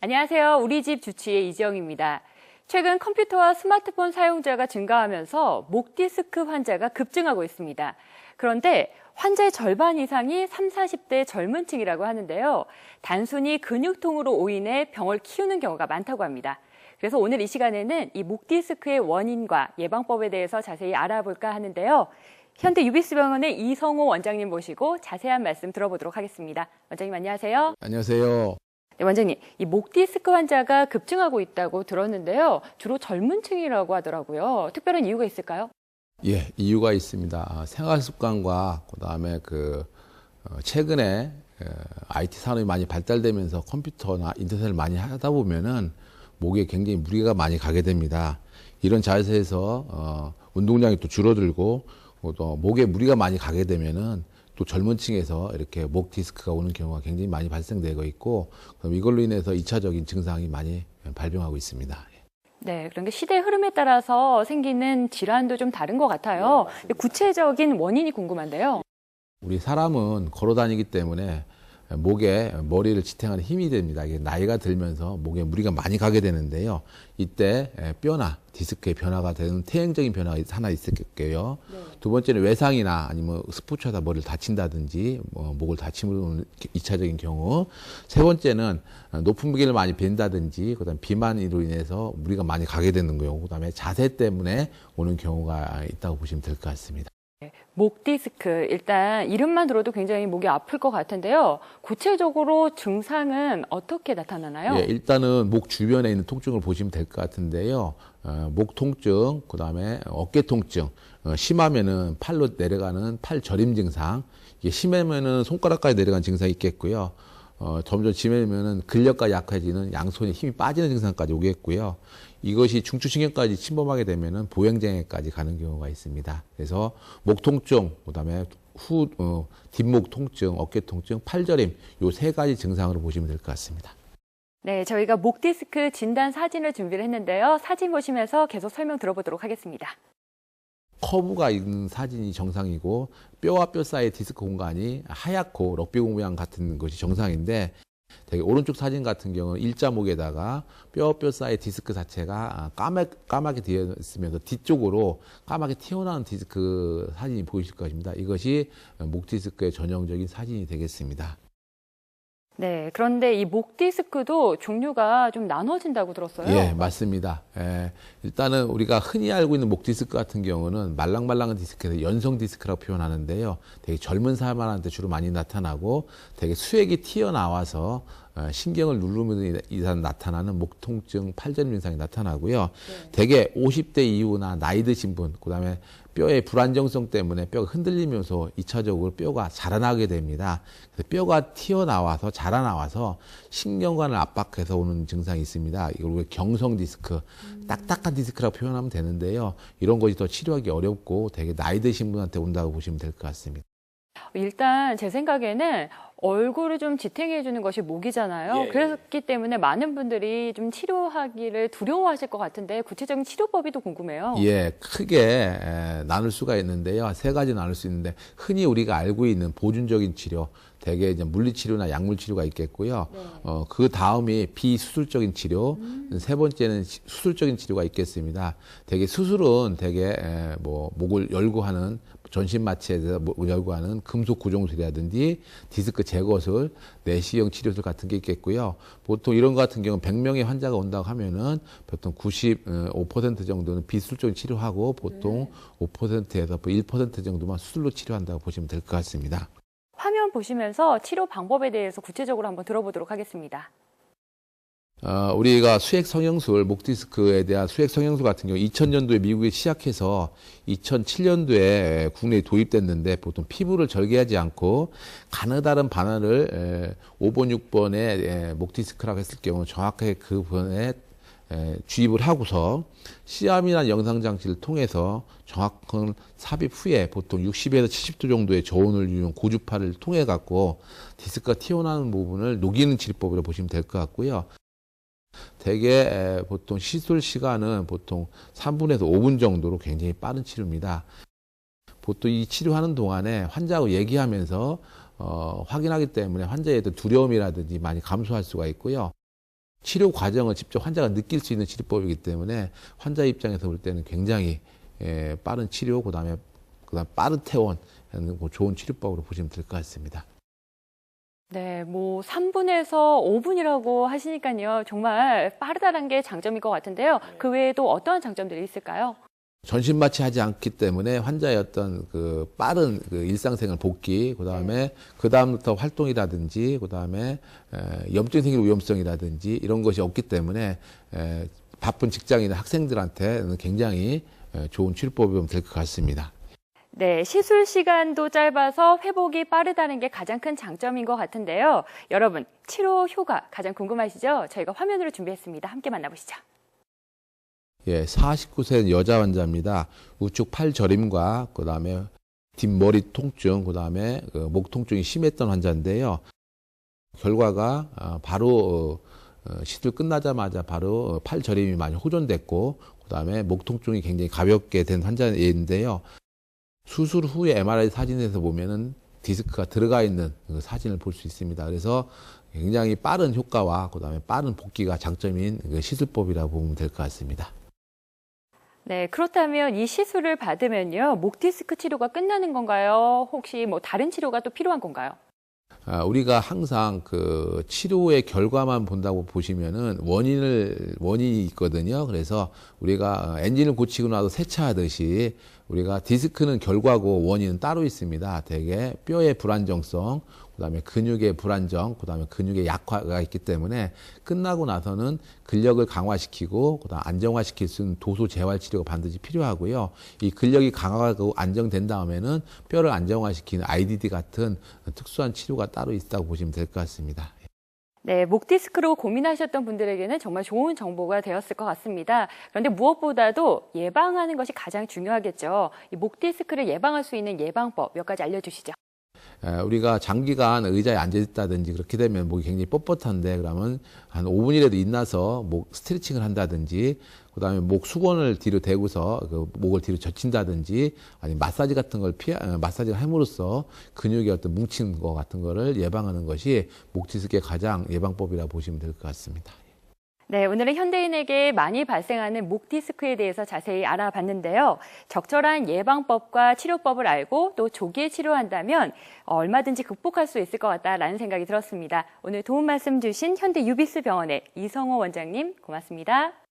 안녕하세요. 우리 집 주치의 이지영입니다. 최근 컴퓨터와 스마트폰 사용자가 증가하면서 목 디스크 환자가 급증하고 있습니다. 그런데 환자의 절반 이상이 3, 40대 젊은 층이라고 하는데요. 단순히 근육통으로 오인해 병을 키우는 경우가 많다고 합니다. 그래서 오늘 이 시간에는 이 목 디스크의 원인과 예방법에 대해서 자세히 알아볼까 하는데요. 현대 유비스병원의 이성호 원장님 모시고 자세한 말씀 들어보도록 하겠습니다. 원장님 안녕하세요. 안녕하세요. 네, 원장님, 이 목 디스크 환자가 급증하고 있다고 들었는데요. 주로 젊은 층이라고 하더라고요. 특별한 이유가 있을까요? 예, 이유가 있습니다. 아, 생활 습관과 그다음에 그 어, 최근에 IT 산업이 많이 발달되면서 컴퓨터나 인터넷을 많이 하다 보면은 목에 굉장히 무리가 많이 가게 됩니다. 이런 자세에서 어, 운동량이 또 줄어들고 어, 또 목에 무리가 많이 가게 되면은 또 젊은 층에서 이렇게 목 디스크가 오는 경우가 굉장히 많이 발생되고 있고 그럼 이걸로 인해서 이차적인 증상이 많이 발병하고 있습니다. 네, 그런데 시대 흐름에 따라서 생기는 질환도 좀 다른 것 같아요. 구체적인 원인이 궁금한데요. 우리 사람은 걸어 다니기 때문에 목에 머리를 지탱하는 힘이 됩니다. 이게 나이가 들면서 목에 무리가 많이 가게 되는데요. 이때 뼈나 디스크의 변화가 되는 태행적인 변화가 하나 있을게요. 두 번째는 외상이나 아니면 스포츠하다 머리를 다친다든지 뭐 목을 다침으로 이차적인 경우. 세 번째는 높은 무게를 많이 벤다든지 그다음 비만으로 인해서 무리가 많이 가게 되는 경우. 그다음에 자세 때문에 오는 경우가 있다고 보시면 될 것 같습니다. 목 디스크, 일단 이름만 들어도 굉장히 목이 아플 것 같은데요. 구체적으로 증상은 어떻게 나타나나요? 예, 일단은 목 주변에 있는 통증을 보시면 될 것 같은데요. 어, 목 통증, 그 다음에 어깨 통증, 어, 심하면은 팔로 내려가는 팔 저림 증상, 이게 심하면은 손가락까지 내려가는 증상이 있겠고요. 어, 점점 심해지면은 근력과 약해지는 양손에 힘이 빠지는 증상까지 오겠고요. 이것이 중추신경까지 침범하게 되면은 보행장애까지 가는 경우가 있습니다. 그래서 목 통증, 그다음에 후 어, 뒷목 통증, 어깨 통증, 팔저림 요 세 가지 증상으로 보시면 될 것 같습니다. 네, 저희가 목 디스크 진단 사진을 준비를 했는데요. 사진 보시면서 계속 설명 들어보도록 하겠습니다. 커브가 있는 사진이 정상이고 뼈와 뼈 사이의 디스크 공간이 하얗고 럭비공 모양 같은 것이 정상인데 되게 오른쪽 사진 같은 경우는 일자목에다가 뼈 뼈 사이 디스크 자체가 까맣, 까맣게 되어 있으면서 뒤쪽으로 까맣게 튀어나온 디스크 사진이 보이실 것입니다. 이것이 목 디스크의 전형적인 사진이 되겠습니다. 네, 그런데 이 목 디스크도 종류가 좀 나눠진다고 들었어요. 예, 맞습니다. 예, 일단은 우리가 흔히 알고 있는 목 디스크 같은 경우는 말랑말랑한 디스크에서 연성 디스크라고 표현하는데요. 되게 젊은 사람한테 주로 많이 나타나고 되게 수액이 튀어나와서 어, 신경을 누르면 이상 나타나는 목 통증, 팔저림 증상이 나타나고요. 되게 50대 이후나 나이 드신 분, 그다음에 뼈의 불안정성 때문에 뼈가 흔들리면서 이차적으로 뼈가 자라나게 됩니다. 그래서 뼈가 튀어나와서 자라나와서 신경관을 압박해서 오는 증상이 있습니다. 이걸 경성 디스크, 딱딱한 디스크라고 표현하면 되는데요. 이런 것이 더 치료하기 어렵고 되게 나이 드신 분한테 온다고 보시면 될 것 같습니다. 일단 제 생각에는 얼굴을 좀 지탱해 주는 것이 목이잖아요. 예. 그렇기 때문에 많은 분들이 좀 치료하기를 두려워하실 것 같은데 구체적인 치료법이 또 궁금해요. 예, 크게 에, 나눌 수가 있는데요. 세 가지 나눌 수 있는데 흔히 우리가 알고 있는 보존적인 치료, 대개 이제 물리치료나 약물치료가 있겠고요. 어, 그 다음이 비수술적인 치료, 세 번째는 시- 수술적인 치료가 있겠습니다. 대개 수술은 대개 에, 뭐 목을 열고 하는 전신 마취에서 목을 열고 하는 금속 고정술이라든지 디스크 제거술, 내시형 치료술 같은 게 있겠고요. 보통 이런 것 같은 경우는 100명의 환자가 온다고 하면은 보통 95% 정도는 비수술적인 치료하고 보통 5%에서 1% 정도만 수술로 치료한다고 보시면 될 것 같습니다. 화면 보시면서 치료 방법에 대해서 구체적으로 한번 들어보도록 하겠습니다. 어, 우리가 수액 성형술, 목 디스크에 대한 수액 성형술 같은 경우 2000년도에 미국에 시작해서 2007년도에 국내에 도입됐는데 보통 피부를 절개하지 않고 가느다란 바늘을 5번, 6번에 목 디스크라고 했을 경우 정확하게 그 번에 에, 주입을 하고서 시암이나 영상 장치를 통해서 정확한 삽입 후에 보통 60에서 70도 정도의 저온을 이용 고주파를 통해 갖고 디스크가 튀어나오는 부분을 녹이는 치료법으로 보시면 될 것 같고요. 대개 에, 보통 시술 시간은 보통 3분에서 5분 정도로 굉장히 빠른 치료입니다. 보통 이 치료하는 동안에 환자하고 얘기하면서 어, 확인하기 때문에 환자의 어떤 두려움이라든지 많이 감소할 수가 있고요. 치료 과정을 직접 환자가 느낄 수 있는 치료법이기 때문에 환자 입장에서 볼 때는 굉장히 예, 빠른 치료, 그다음에 그다음 빠른 퇴원, 뭐 좋은 치료법으로 보시면 될 것 같습니다. 네, 뭐 3분에서 5분이라고 하시니까요. 정말 빠르다는 게 장점일 것 같은데요. 그 외에도 어떠한 장점들이 있을까요? 전신 마취하지 않기 때문에 환자의 어떤 그 빠른 그 일상생활 복귀, 그 다음에 그 다음부터 활동이라든지, 그 다음에 염증 생길 위험성이라든지 이런 것이 없기 때문에 에, 바쁜 직장인 학생들한테는 굉장히 에, 좋은 치료법이 될 것 같습니다. 네, 시술 시간도 짧아서 회복이 빠르다는 게 가장 큰 장점인 것 같은데요. 여러분, 치료 효과 가장 궁금하시죠? 저희가 화면으로 준비했습니다. 함께 만나보시죠. 예, 49세 여자 환자입니다. 우측 팔 저림과 그다음에 뒷머리 통증, 그다음에 그 목 통증이 심했던 환자인데요. 결과가 아, 바로 어, 어, 시술 끝나자마자 바로 팔 저림이 많이 호전됐고 그다음에 목 통증이 굉장히 가볍게 된 환자인데요. 수술 후에 MRI 사진에서 보면은 디스크가 들어가 있는 그 사진을 볼 수 있습니다. 그래서 굉장히 빠른 효과와 그다음에 빠른 복귀가 장점인 그 시술법이라고 보면 될 것 같습니다. 네, 그렇다면 이 시술을 받으면요. 목 디스크 치료가 끝나는 건가요? 혹시 뭐 다른 치료가 또 필요한 건가요? 아, 우리가 항상 그 치료의 결과만 본다고 보시면은 원인을 원인이 있거든요. 그래서 우리가 엔진을 고치고 나서 세차하듯이 우리가 디스크는 결과고 원인은 따로 있습니다. 대개 뼈의 불안정성, 그 다음에 근육의 불안정, 그 다음에 근육의 약화가 있기 때문에 끝나고 나서는 근력을 강화시키고 그 다음 안정화시킬 수 있는 도소 재활 치료가 반드시 필요하고요. 이 근력이 강화하고 안정된 다음에는 뼈를 안정화시키는 IDD 같은 특수한 치료가 따로 있다고 보시면 될 것 같습니다. 네, 목 디스크로 고민하셨던 분들에게는 정말 좋은 정보가 되었을 것 같습니다. 그런데 무엇보다도 예방하는 것이 가장 중요하겠죠. 이 목 디스크를 예방할 수 있는 예방법 몇 가지 알려주시죠. 에, 우리가 장기간 의자에 앉아 있다든지 그렇게 되면 목이 굉장히 뻣뻣한데 그러면 한 5분이라도 있나서 목 스트레칭을 한다든지 그 다음에 목 수건을 뒤로 대고서 그 목을 뒤로 젖힌다든지 아니면 마사지 같은 걸 피하 어, 마사지를 함으로써 근육의 어떤 뭉친 거 같은 거를 예방하는 것이 목 디스크의 가장 예방법이라 보시면 될 것 같습니다. 네, 오늘은 현대인에게 많이 발생하는 목 디스크에 대해서 자세히 알아봤는데요. 적절한 예방법과 치료법을 알고 또 조기에 치료한다면 얼마든지 극복할 수 있을 것 같다라는 생각이 들었습니다. 오늘 도움 말씀 주신 현대 유비스 병원의 이성호 원장님 고맙습니다.